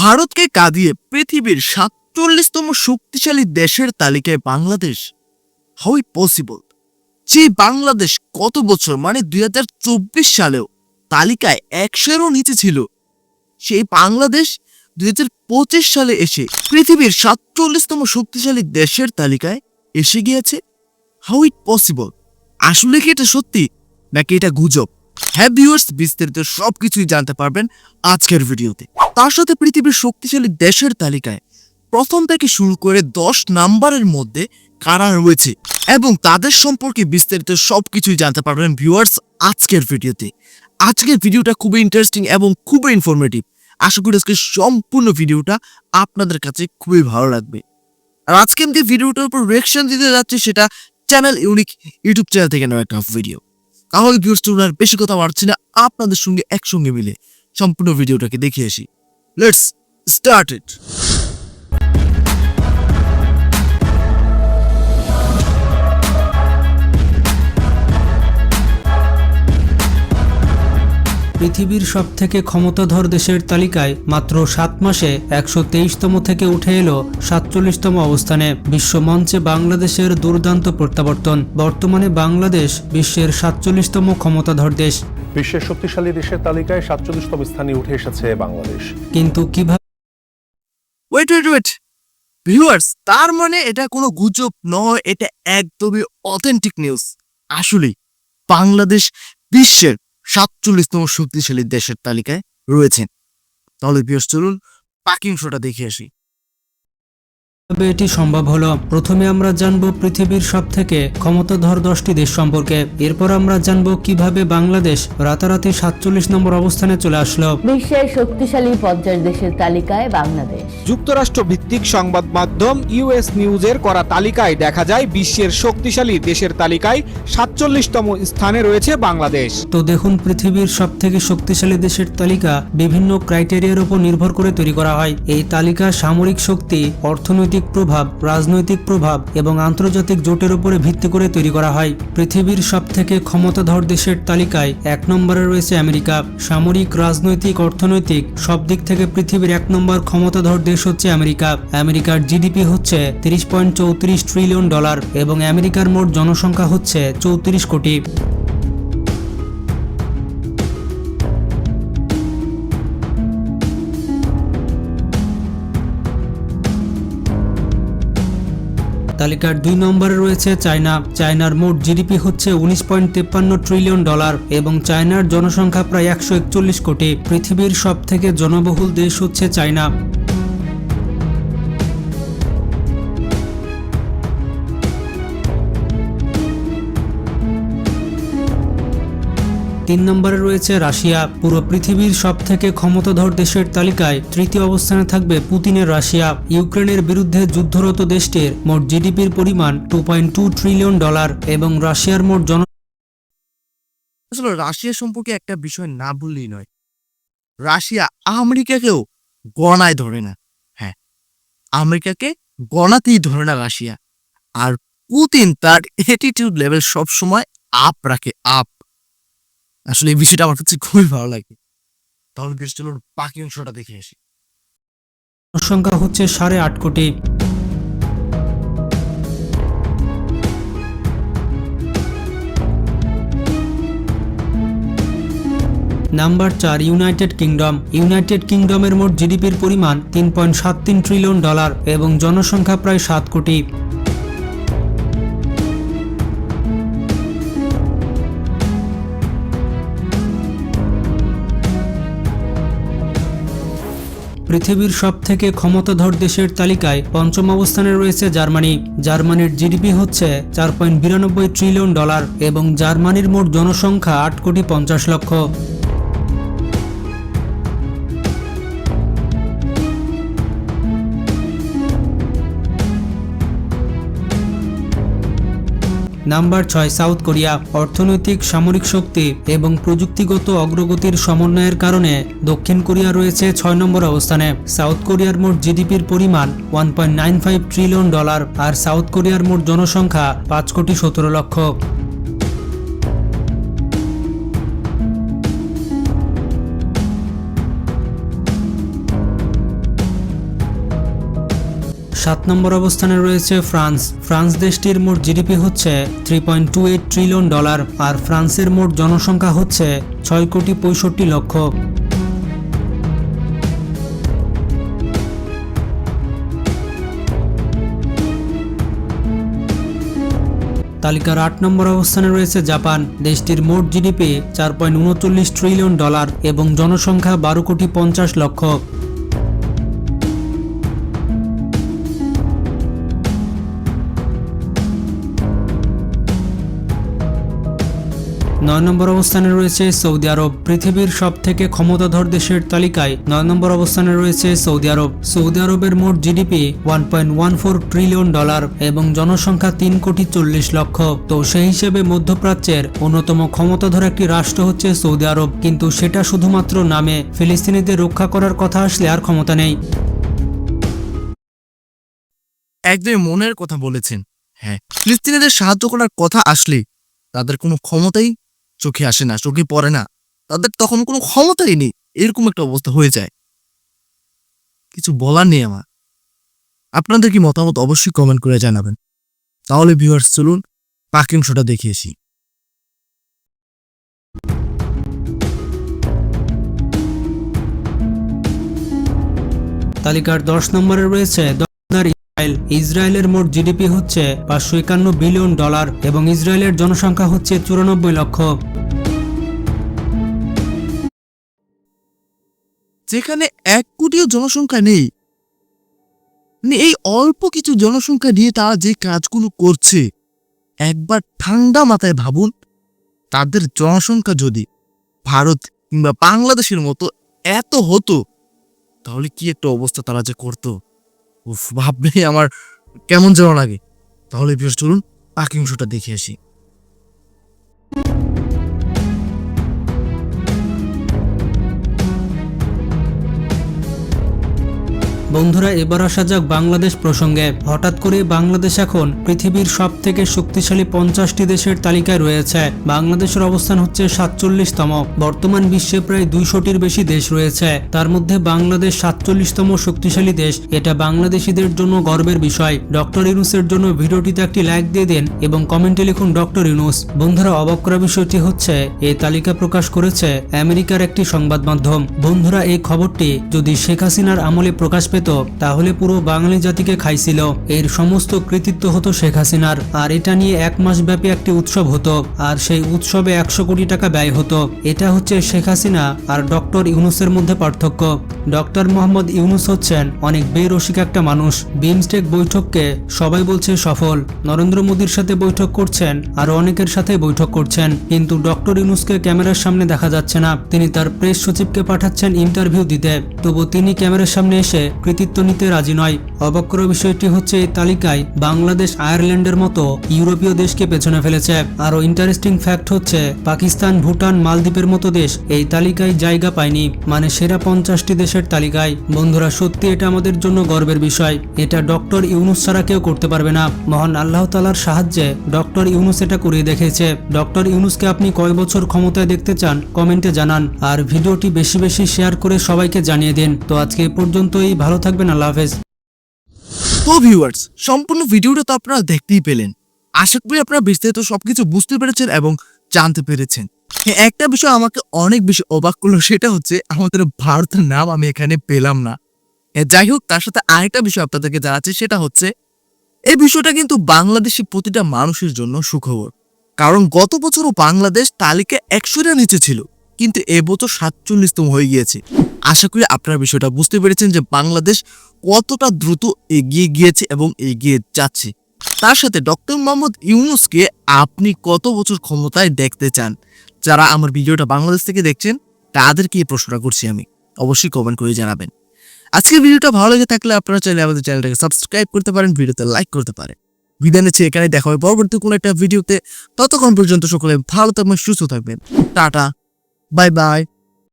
ভারতকে কাঁদিয়ে পৃথিবীর সাতচল্লিশতম শক্তিশালী দেশের তালিকায় বাংলাদেশ। হাউ ইট পসিবল যে বাংলাদেশ কত বছর মানে দুই হাজার চব্বিশ সালেও তালিকায় একশোরও নিচে ছিল, সেই বাংলাদেশ দুই হাজার পঁচিশ সালে এসে পৃথিবীর সাতচল্লিশতম শক্তিশালী দেশের তালিকায় এসে গিয়েছে। হাউ ইট পসিবল আসলে কি এটা সত্যি, নাকি এটা গুজব? হ্যাঁ বিস্তারিত সবকিছুই জানতে পারবেন আজকের ভিডিওতে। তার সাথে পৃথিবীর শক্তিশালী দেশের তালিকায় প্রথম থেকে শুরু করে দশ নাম্বারের মধ্যে কারা রয়েছে এবং তাদের সম্পর্কে বিস্তারিত সবকিছুই জানতে পারবেন ভিউয়ার্স আজকের ভিডিওতে। আজকের ভিডিওটা খুবই ইন্টারেস্টিং এবং খুবই ইনফরমেটিভ আশা করি আজকে সম্পূর্ণ ভিডিওটা আপনাদের কাছে খুবই ভালো লাগবে। আর আজকে আমি যে ভিডিওটার উপর রিয়াকশন দিতে যাচ্ছি সেটা চ্যানেল ইউনিক ইউটিউব চ্যানেল থেকে নেওয়া একটা ভিডিও তাহলে ভিউর্স টুনার বেশি কথা বাড়ছি না, আপনাদের সঙ্গে একসঙ্গে মিলে সম্পূর্ণ ভিডিওটাকে দেখে আসি। লেটস স্টার্ট ইট পৃথিবীর সবথেকে ক্ষমতাধর দেশের তালিকায় মাত্র সাত মাসে একশো তেইশতম থেকে উঠে এলো সাতচল্লিশতম অবস্থানে। বিশ্বমঞ্চে বাংলাদেশের দুর্দান্ত প্রত্যাবর্তন। বর্তমানে বাংলাদেশ বিশ্বের সাতচল্লিশতম ক্ষমতাধর দেশ। বিশ্বের শক্তিশালী দেশের তালিকায় সাতচল্লিশতম স্থানে উঠে এসেছে বাংলাদেশ। কিন্তু কীভাবে ওয়েট ওয়েট ওয়েট ভিউয়ার্স তার মানে এটা কোনো গুজব নয় এটা একদমই অথেন্টিক নিউজ আসলেই বাংলাদেশ বিশ্বের সাতচল্লিশতম শক্তিশালী দেশের তালিকায় রয়েছেন। তাহলে বৃহস্পতি চলুন শোটা দেখে আসি। এটি সম্ভব হলো। প্রথমে আমরা জানব পৃথিবীর সবথেকে ক্ষমতাধর দশটি দেশ সম্পর্কে। এরপর আমরা জানব কীভাবে বাংলাদেশ রাতারাতি সাতচল্লিশ নম্বর অবস্থানে চলে আসলো। বিশ্বের শক্তিশালী পঞ্চাশ দেশের তালিকায় বাংলাদেশ। যুক্তরাষ্ট্র ভিত্তিক সংবাদ মাধ্যম ইউএস নিউজের করা তালিকায় দেখা যায় বিশ্বের শক্তিশালী দেশের তালিকায় সাতচল্লিশতম স্থানে রয়েছে বাংলাদেশ। তো দেখুন পৃথিবীর সব থেকে শক্তিশালী দেশের তালিকা বিভিন্ন ক্রাইটেরিয়ার উপর নির্ভর করে তৈরি করা হয়। এই তালিকা সামরিক শক্তি অর্থনৈতিক প্রভাব, রাজনৈতিক প্রভাব এবং আন্তর্জাতিক জোটের উপরে ভিত্তি করে তৈরি করা হয়। পৃথিবীর সব থেকে ক্ষমতাধর দেশের তালিকায় এক নম্বরে রয়েছে আমেরিকা। সামরিক, রাজনৈতিক, অর্থনৈতিক সব দিক থেকে পৃথিবীর এক নম্বর ক্ষমতাধর দেশ হচ্ছে আমেরিকা। আমেরিকার জিডিপি হচ্ছে তিরিশ পয়েন্ট চৌত্রিশ ট্রিলিয়ন ডলার এবং আমেরিকার মোট জনসংখ্যা হচ্ছে চৌত্রিশ কোটি। তালিকার দুই নম্বরে রয়েছে চায়না। চায়নার মোট জিডিপি হচ্ছে উনিশ পয়েন্ট তেপ্পান্ন ট্রিলিয়ন ডলার এবং চায়নার জনসংখ্যা প্রায় একশো একচল্লিশ কোটি। পৃথিবীর সব থেকে জনবহুল দেশ হচ্ছে চায়না। তিন নম্বরে রয়েছে রাশিয়া। পুরো পৃথিবীর সব থেকে ক্ষমতাধর দেশের তালিকায় তৃতীয় অবস্থানে থাকবে পুতিনের রাশিয়া। ইউক্রেনের বিরুদ্ধে যুদ্ধরত দেশটির মোট জিডিপির পরিমাণ টু ট্রিলিয়ন ডলার এবং রাশিয়ার মোট জন আসলে রাশিয়া সম্পর্কে একটা বিষয় না বললেই নয়। রাশিয়া আমেরিকাকেও গণায় ধরে না। হ্যাঁ আমেরিকাকে গণাতেই ধরে না রাশিয়া। আর পুতিন তার অ্যাটিটিউড লেভেল সবসময় আপ রাখে আপ আসলে এই বিষয়টা আমার কাছে খুবই ভালো লাগে। তাহলে বেশ, চলুন বাকি অংশটা দেখে আসি। জনসংখ্যা হচ্ছে সাড়ে আট কোটি। নাম্বার চার, ইউনাইটেড কিংডম। ইউনাইটেড কিংডমের মোট জিডিপির পরিমাণ তিন পয়েন্ট সাত তিন ট্রিলিয়ন ডলার এবং জনসংখ্যা প্রায় সাত কোটি। পৃথিবীর সব থেকে ক্ষমতাধর দেশের তালিকায় পঞ্চম অবস্থানে রয়েছে জার্মানি। জার্মানির জিডিপি হচ্ছে চার পয়েন্ট বিরানব্বই ট্রিলিয়ন ডলার এবং জার্মানির মোট জনসংখ্যা আট কোটি পঞ্চাশ লক্ষ। নাম্বার ছয়, সাউথ কোরিয়া, অর্থনৈতিক, সামরিক শক্তি এবং প্রযুক্তিগত অগ্রগতির সমন্বয়ের কারণে দক্ষিণ কোরিয়া রয়েছে ছয় নম্বর অবস্থানে। সাউথ কোরিয়ার মোট জিডিপির পরিমাণ one point nine five trillion dollar আর সাউথ কোরিয়ার মোট জনসংখ্যা পাঁচ কোটি সতেরো লক্ষ। সাত নম্বর অবস্থানে রয়েছে ফ্রান্স। ফ্রান্স দেশটির মোট জিডিপি হচ্ছে three point two eight trillion dollar আর ফ্রান্সের মোট জনসংখ্যা হচ্ছে ছয় কোটি পঁয়ষট্টি লক্ষ। তালিকার আট নম্বর অবস্থানে রয়েছে জাপান। দেশটির মোট জিডিপি চার পয়েন্ট উনচল্লিশ ট্রিলিয়ন ডলার এবং জনসংখ্যা বারো কোটি পঞ্চাশ লক্ষ। নয় নম্বর অবস্থানে রয়েছে সৌদি আরব। পৃথিবীর সব থেকে ক্ষমতাধর দেশের তালিকায় নয় নম্বর অবস্থানে রয়েছে সৌদি আরব। সৌদি আরবের মোট GDP one point one four trillion dollar এবং জনসংখ্যা তিন কোটি চল্লিশ লক্ষ। তো সেই হিসেবে মধ্যপ্রাচ্যের অন্যতম ক্ষমতাধর একটি রাষ্ট্র হচ্ছে সৌদি আরব। কিন্তু সেটা শুধুমাত্র নামে। ফিলিস্তিনিদের রক্ষা করার কথা আসলে আর ক্ষমতা নেই। একদমই মনের কথা বলেছেন। হ্যাঁ ফিলিস্তিনিদের সাহায্য করার কথা আসলে তাদের কোনো ক্ষমতাই চোখে আসে না, চোখে পড়ে না, তাদের তখন কোনো ক্ষমতাই নেই, এরকম একটা অবস্থা হয়ে যায়। কিছু বলার নেই আমার। আপনাদের কি মতামত অবশ্যই কমেন্ট করে জানাবেন। তাহলে ভিউয়ার্স চলুন পাখি অংশটা দেখিয়েছি তালিকার দশ নম্বরে রয়েছে ইসরায়েলের মোট জিডিপি হচ্ছে পাঁচশো একান্ন বিলিয়ন ডলার এবং ইসরায়েলের জনসংখ্যা হচ্ছে চুরানব্বই লক্ষ। যেখানে এক কোটিও জনসংখ্যা নেই। মানে এই অল্প কিছু জনসংখ্যা নিয়ে তারা যে কাজগুলো করছে, একবার ঠান্ডা মাথায় ভাবুন, তাদের জনসংখ্যা যদি ভারত কিংবা বাংলাদেশের মতো এত হতো, তাহলে কি একটা অবস্থা তারা যে করতো? উফ আমার কেমন যেন লাগে। তাহলে বিশেষ চলুন বাকি অংশটা দেখে আসি। বন্ধুরা, এবার আসা যাক বাংলাদেশ প্রসঙ্গে। হঠাৎ করে বাংলাদেশ এখন পৃথিবীর সব থেকে শক্তিশালী পঞ্চাশটি দেশের তালিকায় রয়েছে। বাংলাদেশের অবস্থান হচ্ছে সাতচল্লিশতম। বর্তমান বিশ্বে প্রায় দুইশোটির বেশি দেশ রয়েছে। তার মধ্যে বাংলাদেশ সাতচল্লিশতম শক্তিশালী দেশ। এটা বাংলাদেশিদের জন্য গর্বের বিষয়। ডক্টর ইউনুসের জন্য ভিডিওটিতে একটি লাইক দিয়ে দেন এবং কমেন্টে লিখুন, ডক্টর ইউনুস। বন্ধুরা, অবাক করা বিষয়টি হচ্ছে এই তালিকা প্রকাশ করেছে আমেরিকার একটি সংবাদ মাধ্যম। বন্ধুরা, এই খবরটি যদি শেখ হাসিনার আমলে প্রকাশ পেত তাহলে পুরো বাঙালি জাতিকে খাইছিল। এর সমস্ত কৃতিত্ব হতো শেখ হাসিনার, আর এটা নিয়ে এক মাস ব্যাপী একটি উৎসব হতো, আর সেই উৎসবে একশো কোটি টাকা ব্যয় হতো। এটা হচ্ছে শেখ হাসিনা আর ডক্টর ইউনুসের মধ্যে পার্থক্য। ডক্টর মোহাম্মদ ইউনুস হচ্ছেন অনেক বেরসিক একটা মানুষ। বিমস্টেক বৈঠককে সবাই বলছে সফল। নরেন্দ্র মোদীর সাথে বৈঠক করছেন আর অনেকের সাথে বৈঠক করছেন। কিন্তু ডক্টর ইউনুসকে ক্যামেরার সামনে দেখা যাচ্ছে না। তিনি তার প্রেস সচিবকে পাঠাচ্ছেন ইন্টারভিউ দিতে। তবু তিনি ক্যামেরার সামনে এসে কৃতিত্ব নিতে রাজি নয়। অবাক করা বিষয়টি হচ্ছে এই তালিকায় বাংলাদেশ, আয়ারল্যান্ডের মতো ইউরোপীয় দেশকে পেছনে ফেলেছে। আরও ইন্টারেস্টিং ফ্যাক্ট হচ্ছে, পাকিস্তান, ভুটান, মালদ্বীপের মতো দেশ এই তালিকায় জায়গা পায়নি। মানে সেরা পঞ্চাশটি দেশের তালিকায়। বন্ধুরা, সত্যি এটা আমাদের জন্য গর্বের বিষয়। এটা ডক্টর ইউনুস ছাড়া কেউ করতে পারবে না। মহান আল্লাহ তালার সাহায্যে ডক্টর ইউনুস এটা করিয়ে দেখেছে ডক্টর ইউনুসকে আপনি কয় বছর ক্ষমতায় দেখতে চান, কমেন্টে জানান। আর ভিডিওটি বেশি বেশি শেয়ার করে সবাইকে জানিয়ে দিন। তো আজকে এ পর্যন্তই। ভালো থাকবেন আল্লাহ হাফেজ। তো ভিউয়ার্স সম্পূর্ণ ভিডিওটা তো আপনারা দেখতেই পেলেন। আশা করি আপনারা বিস্তারিত সবকিছু বুঝতে পেরেছেন এবং জানতে পেরেছেন। হ্যাঁ, একটা বিষয় আমাকে অনেক বেশি অবাক করল সেটা হচ্ছে আমাদের ভারতের নাম আমি এখানে পেলাম না। হ্যাঁ, যাই হোক তার সাথে আরেকটা বিষয় আপনাদেরকে জানাচ্ছি সেটা হচ্ছে এই বিষয়টা কিন্তু বাংলাদেশি প্রতিটা মানুষের জন্য সুখবর। কারণ গত বছরও বাংলাদেশ তালিকায় একশোটা নিচে ছিল কিন্তু এবছর সাতচল্লিশতম হয়ে গিয়েছে। আশা করি আপনারা বিষয়টা বুঝতে পেরেছেন যে বাংলাদেশ কতটা দ্রুত এগিয়ে গিয়েছে এবং এগিয়ে যাচ্ছে। তার সাথে ডক্টর মোহাম্মদ ইউনুসকে আপনি কত বছর ক্ষমতায় দেখতে চান? যারা আমার ভিডিওটা বাংলাদেশ থেকে দেখছেন, তাদেরকে এই প্রশ্নটা করছি আমি। অবশ্যই কমেন্ট করে জানাবেন। আজকের ভিডিওটা ভালো লেগে থাকলে আপনারা চাইলে আমাদের চ্যানেলটাকে সাবস্ক্রাইব করতে পারেন, ভিডিওতে লাইক করতে পারেন। বিদায় নিচ্ছি এখানে দেখা হবে পরবর্তী কোনো একটা ভিডিওতে। ততক্ষণ পর্যন্ত সকলে ভালো থাকবেন, সুস্থ থাকবেন। Tata bye bye